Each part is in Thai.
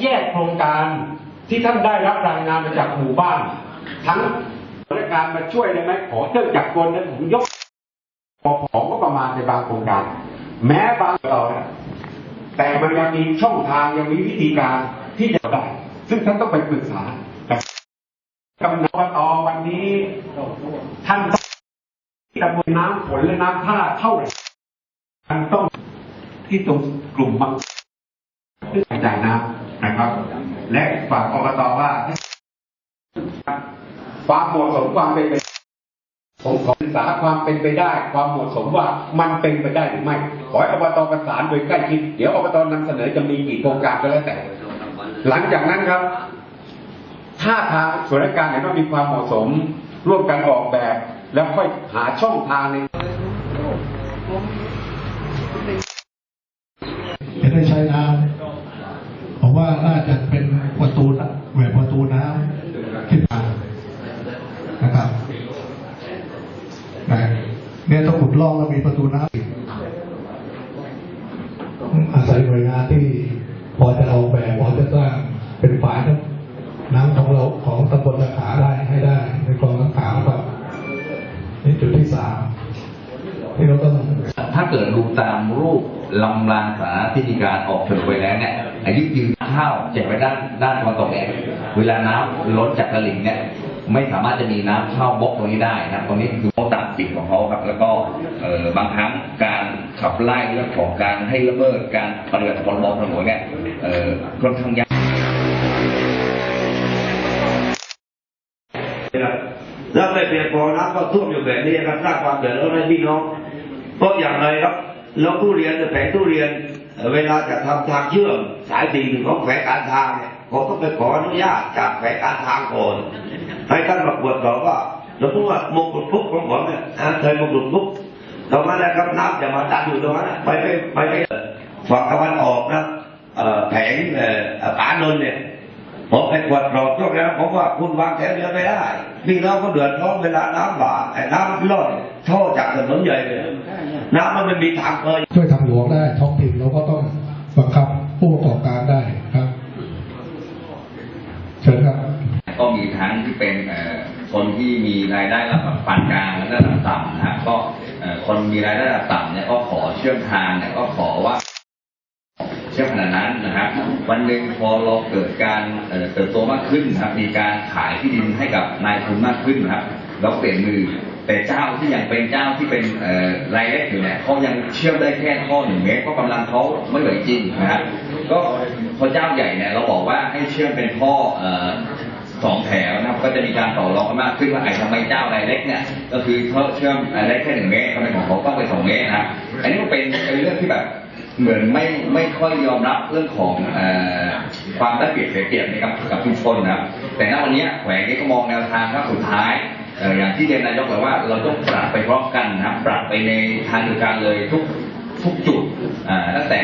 แยกโครงการที่ท่านได้รับรายงานมาจากหมู่บ้าน ทั้งราชการมาช่วยได้ไหมขอเครื่องจักรกลนั้นผมยกของก็ประมาณในบางโครงการ แม้บางต่อนะแต่มันยังมีช่องทางยังมีวิธีการที่จะได้ ซึ่งท่านต้องไปปรึกษาแต่กำนันอบตวันนี้ท่านต้องที่ตำบลน้ำฝนและน้ำท่าเท่าไหร่ท่านต้องที่ตรงกลุ่มบางที่กระจายน้ำ นะครับ และฝากอบตว่า ความเหมาะสมความเป็นไปผมขอศึกษาความเป็นไปได้ ความเหมาะสมว่ามันเป็นไปได้หรือไม่ ขอให้อบตประสานโดยใกล้ชิดเดี๋ยวอบตนำเสนอจะมีกี่โครงการก็แล้วแต่ หลังจากนั้นครับถ้าทางส่วนราชการเห็นว่ามีความเหมาะสม ร่วมกันออกแบบ แล้วค่อยหาช่องทางใน จะได้ใช้น้ำผมว่าน่าจะเป็นประตูน้ำแหวนประตูน้ำขึ้นมานะครับนะเนี่ยต้องขุดลอกแล้ว มีประตูน้ำอาศัยหน่วยงานที่พอจะเอาแบบพอจะสร้างเป็นฝายน้ำของเราของตำบลตะขาได้ให้ได้ ในคลองตะขาครับนี่จุดที่สามที่เราต้องถ้าเกิดดูตามรูปลำรางสาธารณะที่มีการออกโฉนไปแล้วเนี่ยอายุยืนข้าวเจ็บไปด้านด้านตะวันตกเนี่ยเวลาน้ำล้นจากตลิ่งเนี่ย ไม่สามารถจะมีน้ำเข้าบล็อกตรงนี้ได้นะตรงนี้คือเขาตัดสิทธิ์ของเขาครับแล้วก็เบางครั้งการขับไล่เรื่องของการให้ละเมิดการปฏิบัติพรบถนนเนี่ยเอ่อค่อนข้างยากแล้วไม่เพียงพอน้ำก็ท่วมอยู่แบบนี้ครับสร้างความเดือดร้อนให้พี่น้องเพราะอย่างไรครับแล้วทุเรียนจะแผงทุเรียน เวลาจะทำทางเชื่อมสายสีของแผงการทางเนี่ยผมต้องไปขออนุญาตจากแผงการทางก่อนให้ท่านมาตรวจสอบว่าสมมติว่ามงกุฎพุกของผมเนี่ยเคยมงกุฎพุกตรงนั้นนะครับน้ำจะมาดันอยู่ตรงนั้นไปไม่ไปไม่ฝั่งตะวันออกนะแผงเอ่านนเนี่ยผมไปตรวจสอบช่วงนั้นผมว่าคุณวางแผนเรือไม่ได้พี่น้องก็เดือดร้อนเวลาน้ำหลากไอ้น้ำรอด ท่อจากถนนใหญ่เลยน้ำมันไม่มีทางเคยช่วยทางหลวงได้ท้องถิ่นเราก็ต้องบังคับผู้ประกอบการได้ครับเชิญครับ ก็มีทั้งที่เป็นเอ่อคนที่มีรายได้ระดับปานกลางและระดับต่ำนะครับก็เอ่อคนมีรายได้ระดับต่ำเนี่ยก็ขอเชื่อมทางเนี่ยก็ขอว่าเชื่อมขนาดนั้นนะครับ วันหนึ่งพอเราเกิดการเอ่อเติบโตมากขึ้นนะครับ มีการขายที่ดินให้กับนายทุนมากขึ้นนะครับเราเปลี่ยนมือ แต่เจ้าที่ยังเป็นเจ้าที่เป็นรายเล็กอยู่เนี่ยเขายังเชื่อมได้แค่ข้อหนึ่งเมตรเพราะกำลังเขาไม่ไหวจริงนะครับก็พอเจ้าใหญ่เนี่ยเราบอกว่าให้เชื่อมเป็นข้อเอ่อสองแถวนะครับก็จะมีการต่อรองกันมากขึ้นว่าไอ้ทำไมเจ้ารายเล็กเนี่ยก็คือเขาเชื่อมรายเล็กแค่หนึ่งเมตรทำไมของเขาต้องไปสองเมตรนะอันนี้ก็เป็นเป็นเรื่องที่แบบเหมือนไม่ไม่ค่อยยอมรับเรื่องของอความได้เปรียบเสียเปรียบนะครับกับชุมชนนะครับแต่ณวันนี้แขวงนี้ก็มองแนวทางครับสุดท้าย อย่างที่เรียนนายกบอกว่าเราต้องปรับไปพร้อมกันนะปรับไปในทางเดียวกันเลยทุกทุกจุดตั้งแต่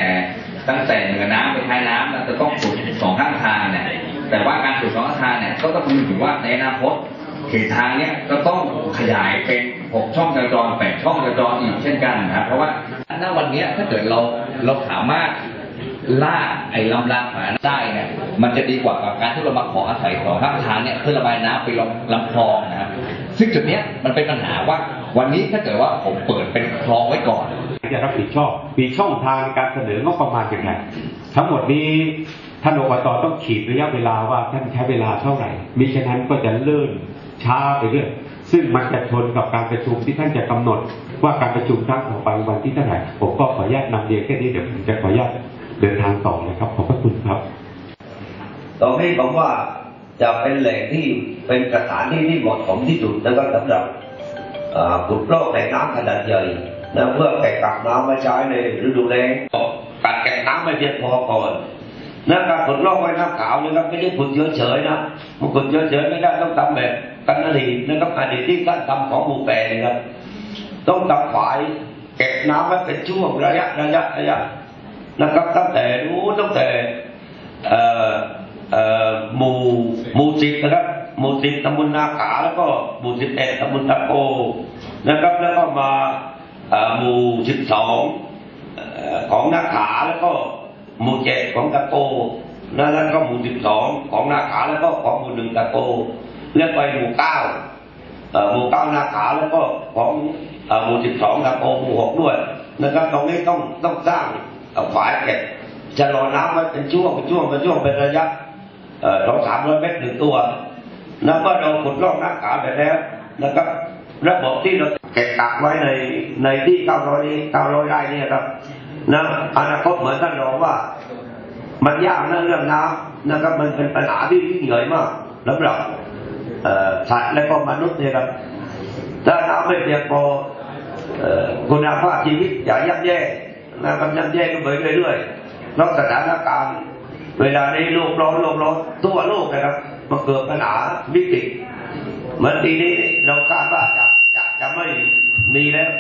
ตั้งแต่เหนือน้ำไปท้ายน้ำเราจะต้องขุดสองข้างทางเนี่ยแต่ว่าการขุดสองข้างทางเนี่ยก็ต้องคำนึงถึงว่าในอนาคตเขตทางเนี่ยก็ต้องขยายเป็นหกช่องจราจรแปดช่องจราจรอีกเช่นกันนะครับเพราะว่าณวันนี้ถ้าเกิดเราเราสามารถล่าไอ้ลำรางฝาได้เนี่ยมันจะดีกว่ากับการที่เรามาขออาศัยสองข้างทางเนี่ยเพื่อระบายน้ำไปลำลำคลองนะครับ ซึ่งจุดเนี้ยมันเป็นปัญหาว่าวันนี้ถ้าเกิดว่าผมเปิดเป็นคลองไว้ก่อนจะรับผิดชอบมีช่องทางการเสนองบประมาณอย่างไรทั้งหมดนี้ท่านอบตต้องขีดระยะเวลาว่าท่านใช้เวลาเท่าไหร่มิฉะนั้นก็จะเลื่อนช้าไปเรื่อยซึ่งมันจะชนกับการประชุมที่ท่านจะกำหนด ว่าการประชุมครั้งต่อไปวันที่เท่าไหร่ผมก็ขออนุญาตนำเรียนแค่นี้เดี๋ยวผมจะขออนุญาตเดินทางต่อเลยครับขอบพระคุณครับตรงนี้ผมว่า จะเป็นแหล่งที่เป็นสถานที่ที่เหมาะสมที่สุดนะครับสำหรับขุดลอกแหล่งน้ำขนาดใหญ่นะเพื่อแก่กักน้ำมาใช้ในฤดูแล้งกักแก่น้ำไม่เพียงพอก่อนนะการขุดลอกไว้น้ำขาวนะครับไม่ได้ขุดเฉยๆนะมันขุดเฉยๆไม่ได้ต้องทำแบบกันอดีตนะครับอดีตที่ท่านทำของหมู่แปรนะครับต้องทำฝายเก็บน้ำไว้เป็นช่วงระยะระยะระยะนะครับตั้งแต่รู้ตั้งแต่ หมู่หมู่สิบนะครับหมู่สิบตำบลนาขาแล้วก็หมู่สิบเอ็ดตำบลตะโกนะครับ แล้วก็มาหมู่สิบสองของนาขาแล้วก็หมู่เจ็ดของตะโกนะแล้วก็หมู่สิบสองของนาขาแล้วก็ของหมู่หนึ่งตะโกเลือกไปหมู่เก้าหมู่เก้านาขาแล้วก็ของหมู่สิบสองตะโกหมู่หกด้วยนะครับตรงนี้ต้องต้องสร้างเอ่อฝายเก็บชะลอน้ำไว้เป็นช่วงเป็นช่วงเป็นช่วงเป็นระยะ สองสามร้อยเมตรหนึ่งตัวนับว่าเราขุดลอกหน้าขาไปแล้วนะครับระบบที่เราเก็บกักไว้ในในที่เก้าร้อยเก้าร้อยไร่นี่ครับนะอนาคตเหมือนท่านรองว่า มันยากนะเรื่องน้ำนะครับ มันเป็นปัญหาที่ยิ่งใหญ่มากสำหรับเอ่อสัตว์และก็มนุษย์เนี่ยครับถ้าน้ำไม่เพียงพอเอ่อคุณภาพชีวิตอย่าย่ำแย่นะครับย่ำแย่ก็ไปเรื่อยๆเพราะสถานการณ์ เวลานี้โลกร้อนโลกร้อนทั่วโลกนะครับมันเกิดปัญหาวิกฤตเหมือนปีนี้เราคาดว่าจะจะจะไม่มีแล้ว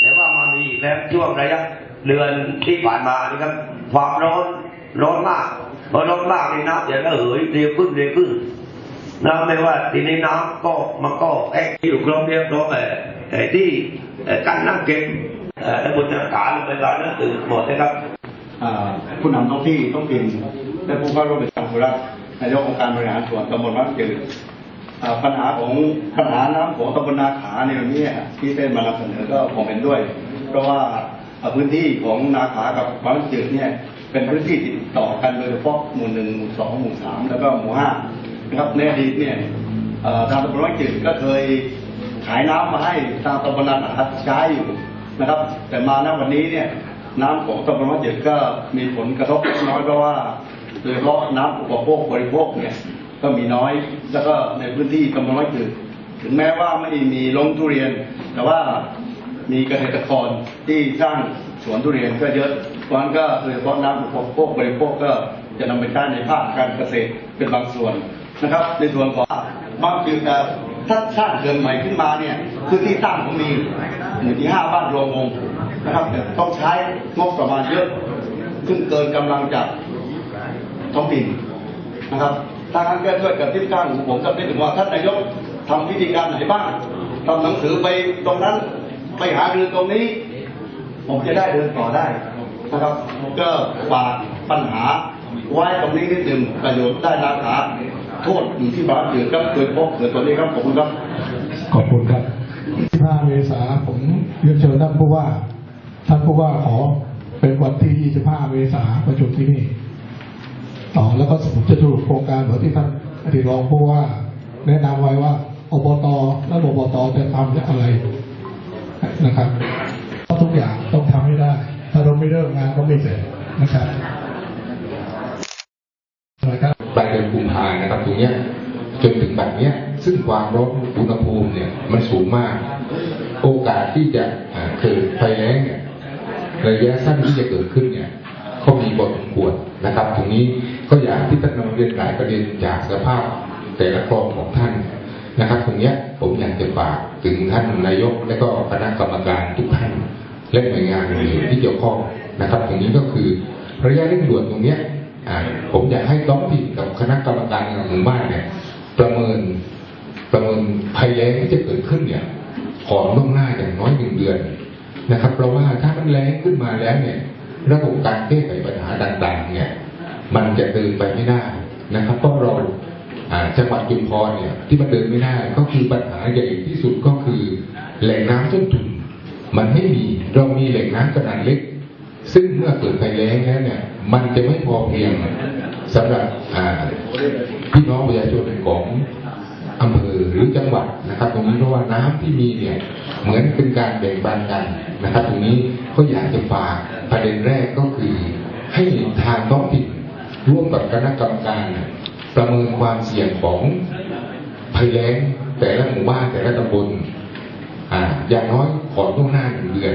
แต่ว่ามามีอีกแล้วช่วงระยะเดือนที่ผ่านมานี่ครับ ความร้อนร้อนมากพอร้อนมากนี่น้ำจะระเหยเร็วขึ้นเร็วขึ้นน้ำไม่ว่าทีนี้น้ำก็มันก็แห้อยู่กรองเรียบร้อยไอ้ที่การนั่งเก็บเอ่อและบนขาลงไปร้านนั้นตื่นหมดนะครับผู้นำท้องที่ต้องถิ่น และผู้เข้าร่วมกิจกรรมสุรัตน์นายกองค์การบริหารส่วนตำบลวัดจือปัญหาของปัญหาน้ำของตำบลนาขาในวันนี้ที่ได้มานำเสนอก็ผมเห็นด้วย เพราะว่าพื้นที่ของนาขากับวัดจืดเนี่ยเป็นพื้นที่ติดต่อกันโดยเฉพาะหมู่หนึ่งหมู่สองหมู่สามแล้วก็หมู่ห้านะครับในอดีตเนี่ยทางตำบลวัดจืดก็เคยขายน้ำมาให้ทางตำบลนาขาใช้อยู่นะครับ แต่มาณวันนี้เนี่ยน้ำของตำบลวัดเจ็ดก็มีผลกระทบเล็กน้อยเพราะว่า ดยเฉพาะน้ำอุปโภคบริโภคเนี่ยก็มีน้อย แล้วก็ในพื้นที่ตำบลวัดเจ็ดถึงแม้ว่าไม่มีลงทุเรียน แต่ว่ามีเกษตรกรที่สร้างสวนทุเรียนก็เยอะเพราะนั้นก็โดยเฉพาะน้ำอุปโภคบริโภคก็จะนำไปใช้ในภาคการเกษตรเป็นบางส่วนนะครับ ในส่วนของบางจุดถ้าสร้างเกินใหม่ขึ้นมาเนี่ยพื้นที่ตั้งผมมีหมู่ที่ห้าบ้านรวมวงนะครับต่ต้องใช้งบประมาณเยอะซึ่งเกินกำลังจาก ท้องถิ่นนะครับถ้างั้นก็ช่วยกับที่ข้างผมกับที่ถึงว่าท่านนายกทำวิธีการไหนบ้างทำหนังสือไปตรงนั้นไปหารือตรงนี้ ผมจะได้เดินต่อได้นะครับ ก็ฝากปัญหาไว้ตรงนี้นิดหนึ่งประโยชน์ได้ราคาโทษอยู่ที่บาสถือครับโดยเฉพาะเกิดตัวนี้ครับขอบคุณครับ ขอบคุณครับ25เมษาผมเรียนเชิญท่านผู้ว่า ท่านผู้ว่าขอเป็นวันที่ 25 เมษาประชุมที่นี่ ต่อแล้วก็ผมจะสรุปโครงการเหมือนที่ท่านอดีตรองผู้ว่า แนะนำไว้ว่าอบตและอบตจะทำอะไรนะครับเพราะทุกอย่างต้องทำให้ได้ ถ้าเราไม่เริ่มงานก็ไม่เสร็จนะครับนะครับปลายเดือนกุมภานะครับตรงเนี้ยจนถึงแบัดเนี้ยซึ่งความร้อนอุณหภูมิเนี่ยมันสูงมาก โอกาสที่จะเกิดไฟแล้งเนี่ยระยะสั้นที่จะเกิดขึ้นเนี่ยก็มีบทสมควรนะครับตรงนี้ ก็อยากที่ท่านนำเรียนหลายประเด็นจากสภาพแต่ละคลองของท่านนะครับ ตรงนี้ยผมอยากจะฝากถึงท่านนายกและก็คณะกรรมการทุกท่านและหน่วยงานอื่นที่เกี่ยวข้องนะครับตรงนี้ก็คือระยะเร่งด่วนตรงเนี้ยอ่าผมอยากให้ท้องถิ่กับคณะกรรมการหมู่บ้านเนี่ยประเมินประเมินภัยแล้งที่จะเกิดขึ้นเนี่ยก่อนล่วงหน้าอย่างน้อยหนึ่งเดือนนะครับ เพราะว่าถ้ามันแล้งขึ้นมาแล้วเนี่ย ระบบการแก้ไขปัญหาต่างๆ เนี่ย มันจะเดินไปไม่ได้นะครับเพราะเราอ่าจังหวัดจุมพรเนี่ยที่มันเดินไม่ได้ก็คือปัญหาใหญ่ที่สุดก็คือ แหล่งน้ำต้นทุนมันไม่มีเรามีแหล่งน้ำขนาดเล็ก ซึ่งเมื่อเกิดภัยแล้งแล้วเนี่ย มันจะไม่พอเพียงสำหรับพี่น้องประชาชนของอำเภอหรือจังหวัดนะครับ ตรงนี้เพราะว่าน้ำที่มีเนี่ยเหมือนเป็นการแบ่งปันกันนะครับ ตรงนี้ก็อยากจะฝากประเด็นแรกก็คือให้ทางท้องถิ่น ร่วมกับคณะกรรมการ ประเมินความเสี่ยงของภัยแล้งแต่ละหมู่บ้านแต่ละตำบล อ่าอย่างน้อยขอล่วงหน้าหนึ่งเดือน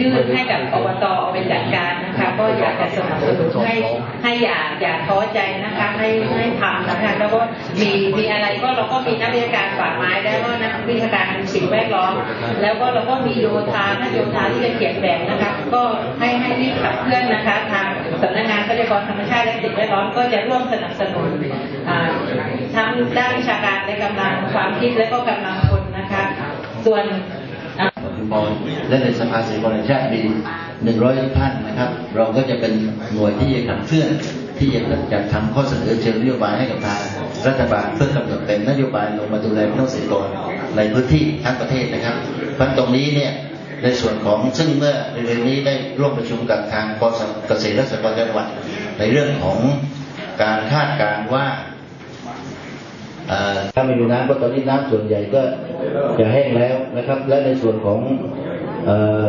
ยื่นให้กับอบตเอาไปจัดการนะคะ ก็อยากจะสนับสนุนให้ให้อย่าอย่าท้อใจนะคะให้ให้ทำนะคะแล้วก็มีมีอะไรก็เราก็มีนักวิชาการป่าไม้แล้วก็นักวิชาการสิ่งแวดล้อม แล้วก็เราก็มีโยธาท่านโยธาที่จะเขียนแบบนะคะ ก็ให้ให้รีบขับเคลื่อนนะคะ ทางสำนักงานทรัพยากรธรรมชาติและสิ่งแวดล้อมก็จะร่วมสนับสนุนทั้งด้านวิชาการและกำลังความคิดและก็กำลังคน ส่วนมพรและในสภาสรีแห่งชาติมี100ท่านนะครับ เราก็จะเป็นหน่วยที่จะขับเคลื่อนที่จะจัดทำข้อเสนอเชิงนโยบายให้กับทางรัฐบาลเพื่อกำหนดเป็นนโยบายลงมาดูแลพี่น้องเกษตรกรในพื้นที่ทั้งประเทศนะครับเพราะตรงนี้เนี่ยในส่วนของซึ่งเมื่อเร็วนี้ได้ร่วมประชุมกับทางกสเกษตรและสหกรณ์จังหวัดในเรื่องของการคาดการณ์ว่า ถ้าไม่มีน้ำก็ตอนนี้น้ำส่วนใหญ่ก็จะแห้งแล้วนะครับ และในส่วนของเอ่อ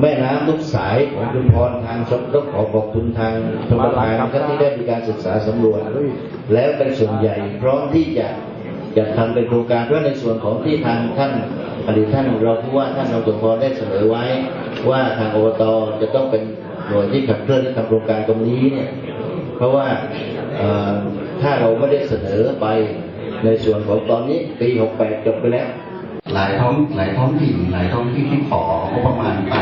แม่น้ำทุกสายของชุมพรทางชมต้องขอขอบคุณทางชมประทานนะครับที่ได้มีการศึกษาสำรวจ แล้วเป็นส่วนใหญ่พร้อมที่จะจะทำเป็นโครงการเพราะในส่วนของที่ทางท่านอดีตท่านเราผู้ว่าท่านรองสมพรได้เสนอไว้ ว่าทางอบตจะต้องเป็นหน่วยที่ขับเคลื่อนและทำโครงการตรงนี้เนี่ยเพราะว่าเอ่อถ้าเราไม่ได้เสนอไป ในส่วนของตอนนี้ปี 68 จบไปแล้ว หลายท้องหลายท้องถิ่นหลายท้องที่ที่ขอประมาณไป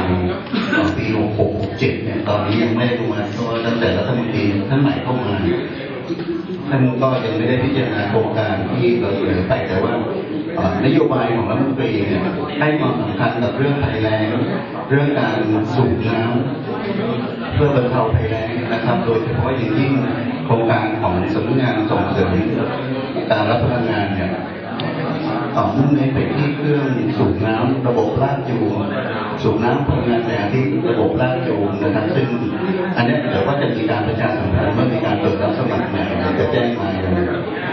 ต่อปี66 67เนี่ยตอนนี้ยังไม่ได้ลงมาเพราะว่าตั้งแต่รัฐมนตรีท่านใหม่เข้ามาท่านก็ยังไม่ได้พิจารณาโครงการที่เราเสนอไปแต่ว่านโยบายของรัฐมนตรีเนี่ยให้ความสำคัญกับเรื่องภัยแล้งเรื่องการสูบน้ำเพื่อบรรเทาภัยแล้งนะครับ โดยเฉพาะอย่างยิ่ง ครงการของสำนักงานส่งเสริมการรับพลังงานเนี่ยต่อมุ่งเน้นไปที่เครื่องสูบน้ำระบบลากจูงสูบน้ำพลังงานแสงอาทิตย์ระบบลากจูงนะครับซึ่งอันนี้เดี๋ยวก็จะมีการประชาสัมพันธ์เมื่อมีการเปิดรับสมัครใหม่จะแจ้งมา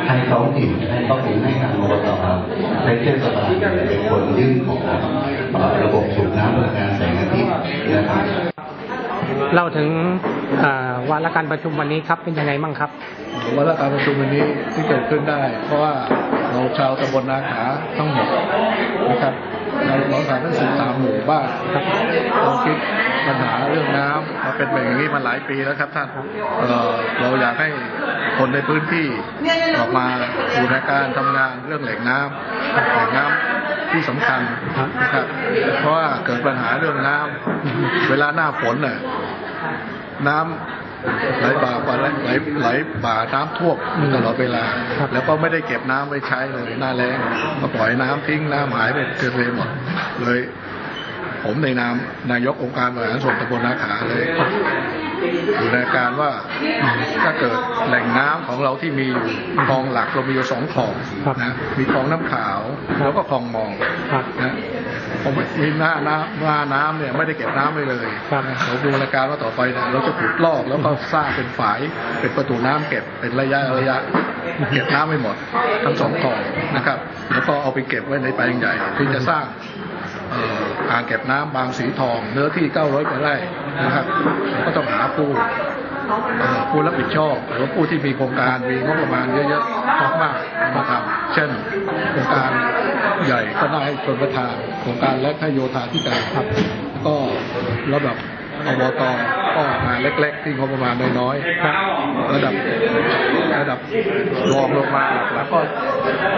ให้ท้องถิ่นให้ข้อมูลให้ทางอบตและเทศบาลเป็นคนยื่นขอระบบสูบน้ำพลังงานแสงอาทิตย์นะครับเล่าถึง วาระการประชุมวันนี้ครับเป็นยังไงบ้างครับว่าและการประชุมวันนี้ที่เกิดขึ้นได้ เพราะว่าเราชาวตำบลนาขาทั้งหมดนะครับเราเราสามทั้งสิบสามหมู่บ้านครับเราคิดปัญหาเรื่องน้ำมาเป็นแบบอย่างนี้มาหลายปีแล้วครับท่านเอ่อเราอยากให้คนในพื้นที่ออกมาดูในการทำงานเรื่องแหล่งน้ำแหล่งน้ำที่สำคัญนะครับ เพราะว่าเกิดปัญหาเรื่องน้ำเวลาหน้าฝนน่ะ น้ำไหลบ่าป่าไหลไหลไหลบ่าน้ำท่วมตลอดเวลา แล้วก็ไม่ได้เก็บน้ำไว้ใช้เลยหน้าแล้งก็ปล่อยน้ำทิ้งน้ำหายไปเกินเลยหมดเลย ผมในนามนายกองค์การบริหารส่วนตำบลนาขาเลยอยู่ในการว่าถ้าเกิดแหล่งน้ำของเราที่มีอยู่คลองหลักเรามีอยู่สองคลองครับนะมีคลองน้ำขาวแล้วก็คลองมองครับนะ ผมมีหน้าน้ำหน้าน้ำเนี่ยไม่ได้เก็บน้ำไว้เลยครับนะเราดูรายการว่าต่อไปเนี่ยเราจะขุดลอกแล้วก็สร้างเป็นฝายเป็นประตูน้ำเก็บเป็นระยะระยะเก็บน้ำไม่หมดทั้งสองคลองนะครับ แล้วก็เอาไปเก็บไว้ในแปลงใหญ่ที่จะสร้างเอ่ออ่างเก็บน้ำบางสีทอง เนื้อที่ 900กว่าไร่นะครับก็ต้องหาผู้เอ่อ ผู้รับผิดชอบหรือผู้ที่มีโครงการมีงบประมาณเยอะๆมากๆมาทำเช่นโครงการใหญ่ก็ได้ชนประทานโครงการเล็กให้โยธาธิการครับ ก็ระดับอบตก็งานเล็ก ๆ ที่งบประมาณน้อยๆครับระดับระดับรองลงมาหลักๆก็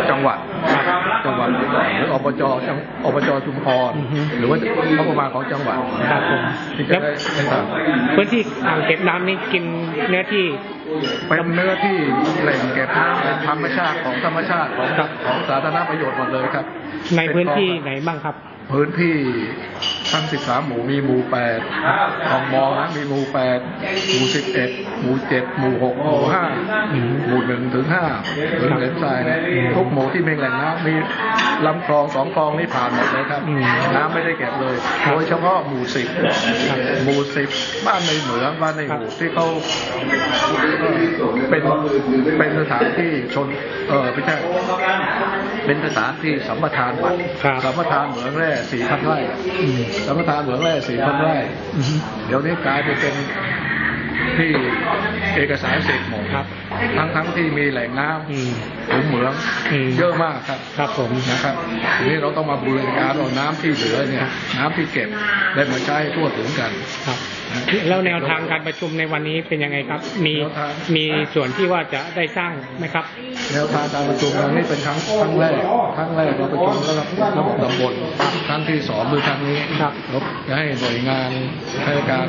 จังหวัด จังหวัดหรืออบจจังอบจชุมพรอือฮึหรือว่างบประมาณของจังหวัดครับผมที่จะได้ได้ทพื้นที่อ่างเก็บน้ำนี่กินเนื้อที่ำเป็นเนื้อที่แหล่งเก็บน้ำเป็นธรรมชาติของธรรมชาติของของสาธารณประโยชน์หมดเลยครับในพื้นที่เป็ไหนบ้างครับ พื้นที่ทั้ง 13 หมู่มีหมู่ 8 ของมอนะมีหมู่ 8 หมู่ 11 หมู่ 7 หมู่ 6 หมู่ 5 หมู่ 1 ถึง5หรือเหลนทรายนะทุกหมู่ที่มีแหล่งน้ำมีลำคลองสองคลองนี่ผ่านหมดเลยครับ น้ำไม่ได้เก็บเลย โดยเฉพาะหมู่ 10 หมู่ 10 บ้านในเหมืองบ้านในหมู่ที่เขาเอ่อเป็นเป็นสถานที่ชนเออไม่ใช่ เป็นสถานที่สัมปทานวัดครับสัมปทานเหมืองแร่สี่พันไร่อืมสัมปทานเหมืองแร่สี่พันไร่อือฮึเดี๋ยวนี้กลายไปเป็นที่เอกสารสิทธิ์หมดครับ ทั้งทั้งที่มีแหล่งน้อืมำหลุมเหมืองอืมเยอะมากครับ ครับผมนะครับทีนี้เราต้องมาบูรณาการเอาน้ำที่เหลือเนี่ย น้ำที่เก็บได้มาใช้ให้ทั่วถึงกันครับ แล้วแนวทางการประชุมในวันนี้เป็นยังไงครับ มีแนวทางมีส่วนที่ว่าจะได้สร้างไหมครับ แนวทางการประชุมครั้งนี้เป็นครั้งครั้งแรกครั้งแรกเราประชุมระดับระบบตำบลครั้งที่สองคือครั้งนี้ครับเราจะให้หน่วยงานราชการ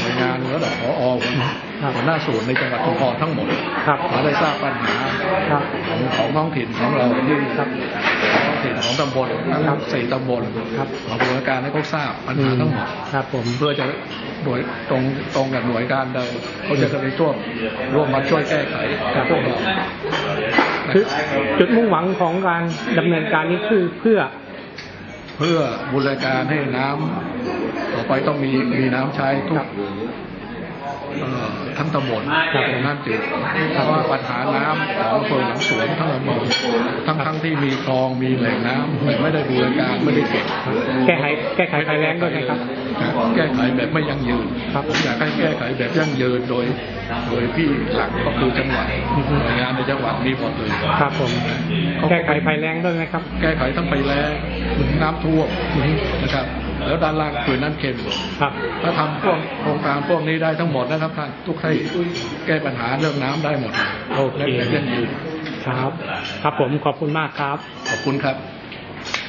หน่วยงานระดับผอครับ หัวหน้าส่วนในจังหวัดชุมพรทั้งหมดครับมาได้ทราบปัญหาครับของของท้องถิ่นของเราที่ครับท้องถิ่นของตำบลทั้งครับสี่ตำบลครับมาบูรณาการให้เขาทราบปัญหาทั้งหมดครับผมเพื่อจะหน่วยตรงตรงกับหน่วยงานใดเขาจะกันในช่วงร่วมมาช่วยแก้ไขกับพวกเราคือจุดมุ่งหวังของการดำเนินการนี้คือเพื่อ เพื่อบูรณาการให้น้ำต่อไปต้องมีมีน้ำใช้ทุกเอ่อ ทั้งตำบลเป็นน้ำจืดเพราะว่าปัญหาน้ำของอำเภอหลังสวนทั้งอำเภอทั้งทั้งที่มีคลองมีแหล่งน้ำแต่ไม่ได้บูรณาการไม่ได้เก็บแก้ไขแก้ไขภัยแล้งด้วยนะครับ แก้ไขแบบไม่ยั่งยืนครับผมอยากให้แก้ไขแบบยั่งยืนโดย โดยที่หลักก็คือจังหวัดหน่วยงานในจังหวัดมีหมดเลยครับผมแก้ไขภัยแล้งด้วยไหมครับ แก้ไขทั้งไปแล้งน้ำท่วมนะครับแล้วด้านล่างคือน้ำเค็มครับถ้าทำพวกโครงการพวกนี้ได้ทั้งหมดนะครับท่านทุกที่แก้ปัญหาเรื่องน้ำได้หมดโอเคและแบบยั่งยืนครับ ครับผมขอบคุณมากครับ ขอบคุณครับ